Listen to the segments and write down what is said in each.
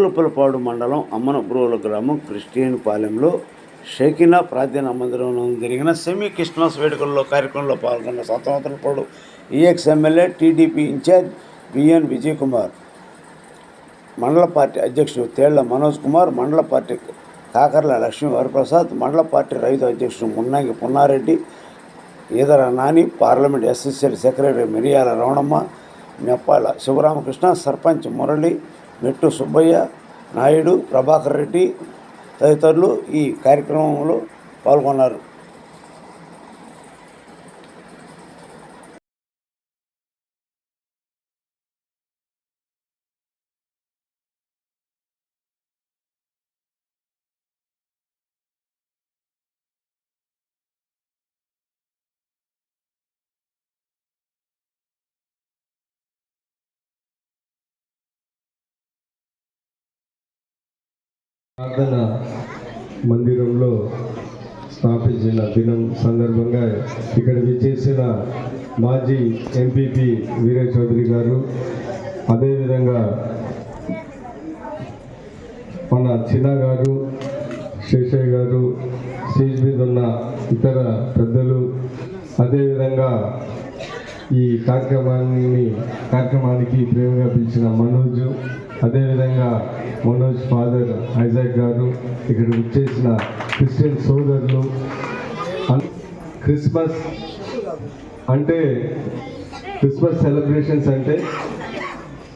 నాగులపులపాడు మండలం అమ్మనబ్రోల గ్రామం క్రిస్టియన్ పాలెంలో షేకినా ప్రార్థన మందిరంలో జరిగిన సెమీ క్రిస్మస్ వేడుకల్లో కార్యక్రమంలో పాల్గొన్న స్వతంత్రపాడు ex MLA TDP in charge B N Vijay Kumar మండల పార్టీ అధ్యక్షుడు తేళ్ళ మనోజ్ కుమార్ మండల పార్టీ కాకర్ల లక్ష్మీ వరప్రసాద్ మండల పార్టీ రైతు అధ్యక్షుడు Munnangi Punnareddy Edara Nani parliament SSL secretary Miriyala Ramanamma Neppala Sivaramakrishna sarpanch Murali మెట్టు సుబ్బయ్య నాయుడు ప్రభాకర్ రెడ్డి తదితరులు ఈ కార్యక్రమంలో పాల్గొన్నారు. ప్రార్థన మందిరంలో స్థాపించిన దినం సందర్భంగా ఇక్కడ విచ్చేసిన మాజీ ఎంపీపీ వీర చౌదరి గారు అదేవిధంగా మన చిన్న గారు శేషయ్య గారు స్టేజ్ మీద ఉన్న ఇతర పెద్దలు అదేవిధంగా ఈ కార్యక్రమాన్ని కార్యక్రమానికి ప్రేమగా పిలిచిన మనోజ్ అదేవిధంగా మనోజ్ ఫాదర్ ఐజాక్ గారు ఇక్కడ వచ్చేసిన క్రిస్టియన్ సోదరులు. క్రిస్మస్ అంటే క్రిస్మస్ సెలబ్రేషన్స్ అంటే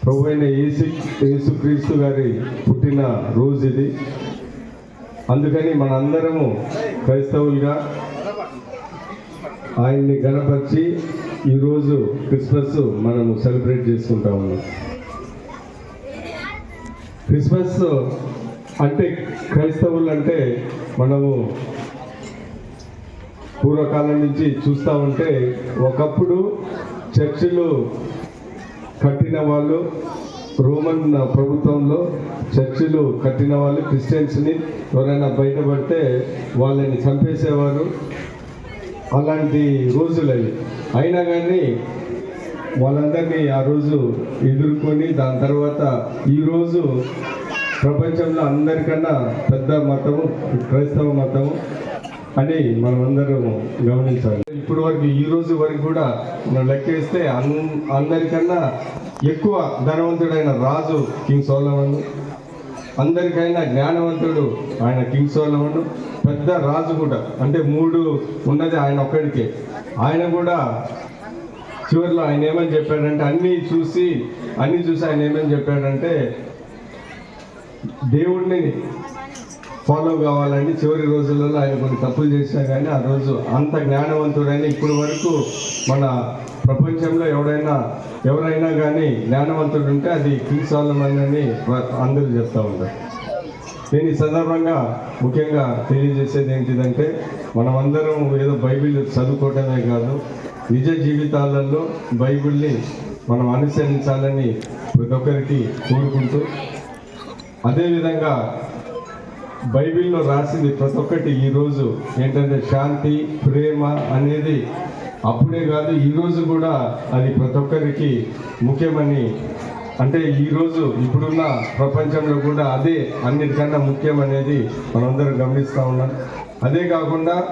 ప్రభు అయిన ఏసు యేసుక్రీస్తు గారి పుట్టిన రోజు ఇది. అందుకని మనందరము క్రైస్తవులుగా ఆయన్ని గణపరిచి ఈరోజు క్రిస్మస్ మనము సెలబ్రేట్ చేసుకుంటా ఉన్నాం. క్రిస్మస్ అంటే క్రైస్తవులు అంటే మనము పూర్వకాలం నుంచి చూస్తూ ఉంటే ఒకప్పుడు చర్చిలు కట్టిన వాళ్ళు రోమన్ ప్రభుత్వంలో చర్చిలు కట్టిన వాళ్ళు క్రిస్టియన్స్ని ఎవరైనా బయటపడితే వాళ్ళని చంపేసేవారు. అలాంటి రోజులు అయినా కానీ వాళ్ళందరినీ ఆ రోజు ఎదుర్కొని దాని తర్వాత ఈరోజు ప్రపంచంలో అందరికన్నా పెద్ద మతము క్రైస్తవ మతము అని మనమందరం గమనించాలి. ఇప్పటి వరకు ఈ రోజు వరకు కూడా మనం లెక్కేస్తే అన్ అందరికన్నా ఎక్కువ ధనవంతుడైన రాజు కింగ్ సోలమన్. అందరికైనా జ్ఞానవంతుడు ఆయన కింగ్ సోలమన్. పెద్ద రాజు కూడా అంటే మూడు ఉన్నది ఆయన ఒక్కడికే. ఆయన కూడా చివరిలో ఆయన ఏమని చెప్పాడంటే అన్నీ చూసి అన్నీ చూసి ఆయన ఏమని చెప్పాడంటే దేవుడిని ఫాలో కావాలని చివరి రోజులలో ఆయన కొన్ని తప్పులు చేసినా కానీ ఆ రోజు అంత జ్ఞానవంతుడైన ఇప్పటి వరకు మన ప్రపంచంలో ఎవడైనా ఎవరైనా కానీ జ్ఞానవంతుడు ఉంటే అది కింగ్ సాలమన్ అని అందరూ చెప్తా ఉంటారు. నేను ఈ సందర్భంగా ముఖ్యంగా తెలియజేసేది ఏంటిదంటే మనమందరం ఏదో బైబిల్ చదువుకోవటమే కాదు నిజ జీవితాలలో బైబిల్ని మనం అనుసరించాలని ప్రతి ఒక్కరికి కోరుకుంటూ అదేవిధంగా బైబిల్లో రాసింది ప్రతి ఒక్కటి ఈరోజు ఏంటంటే శాంతి ప్రేమ అనేది అప్పుడే కాదు ఈరోజు కూడా అది ప్రతి ఒక్కరికి ముఖ్యమని అంటే ఈరోజు ఇప్పుడున్న ప్రపంచంలో కూడా అదే అన్నిటికన్నా ముఖ్యం అనేది మనందరం గమనిస్తూ ఉన్నాం. అదే కాకుండా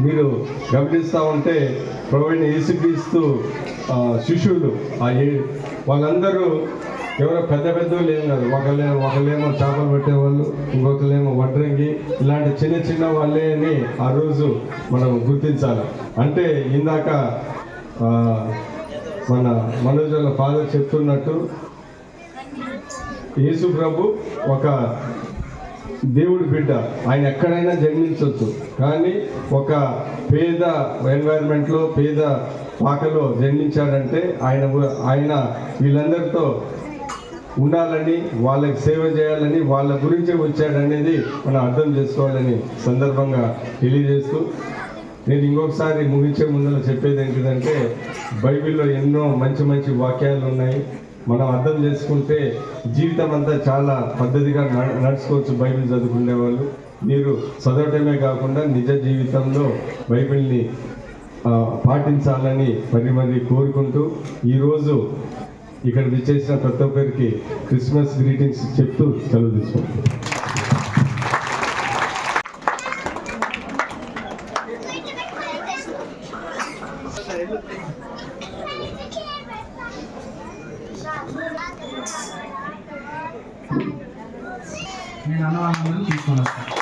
మీరు గమనిస్తూ ఉంటే ప్రవీణ యేసుక్రీస్తు శిష్యులు ఆ ఏ- వాళ్ళందరూ ఎవరో పెద్ద పెద్దలు ఏం కాదు. ఒకళ్ళేమో ఒకళ్ళేమో చేపలు పట్టేవాళ్ళు ఇంకొకళ్ళేమో వడ్రంగి ఇలాంటి చిన్న చిన్న వాళ్ళే అని ఆ రోజు మనం గుర్తించాలి. అంటే ఇందాక మన మనోజ్ వాళ్ళ ఫాదర్ చెప్తున్నట్టు యేసు ప్రభు ఒక దేవుడి బిడ్డ. ఆయన ఎక్కడైనా జన్మించవచ్చు కానీ ఒక పేద ఎన్వైరన్మెంట్లో పేద పాకలో జన్మించాడంటే ఆయన ఆయన వీళ్ళందరితో ఉండాలని వాళ్ళకి సేవ చేయాలని వాళ్ళ గురించి వచ్చాడనేది మనం అర్థం చేసుకోవాలని సందర్భంగా తెలియజేస్తూ నేను ఇంకొకసారి ముగించే ముందర చెప్పేది ఏంటిదంటే బైబిల్లో ఎన్నో మంచి మంచి వాక్యాలు ఉన్నాయి. మనం అర్థం చేసుకుంటే జీవితం అంతా చాలా పద్ధతిగా నడుచుకోవచ్చు బైబిల్ చదువుకునే వాళ్ళు. మీరు చదవటమే కాకుండా నిజ జీవితంలో బైబిల్ని పాటించాలని మరి మరి కోరుకుంటూ ఈరోజు ఇక్కడ విచ్చేసిన ప్రతి ఒక్కరికి క్రిస్మస్ గ్రీటింగ్స్ చెప్తూ సెలవు తీసుకుంటాం నేను అన్న వాళ్ళందరూ తీసుకొని వస్తాను.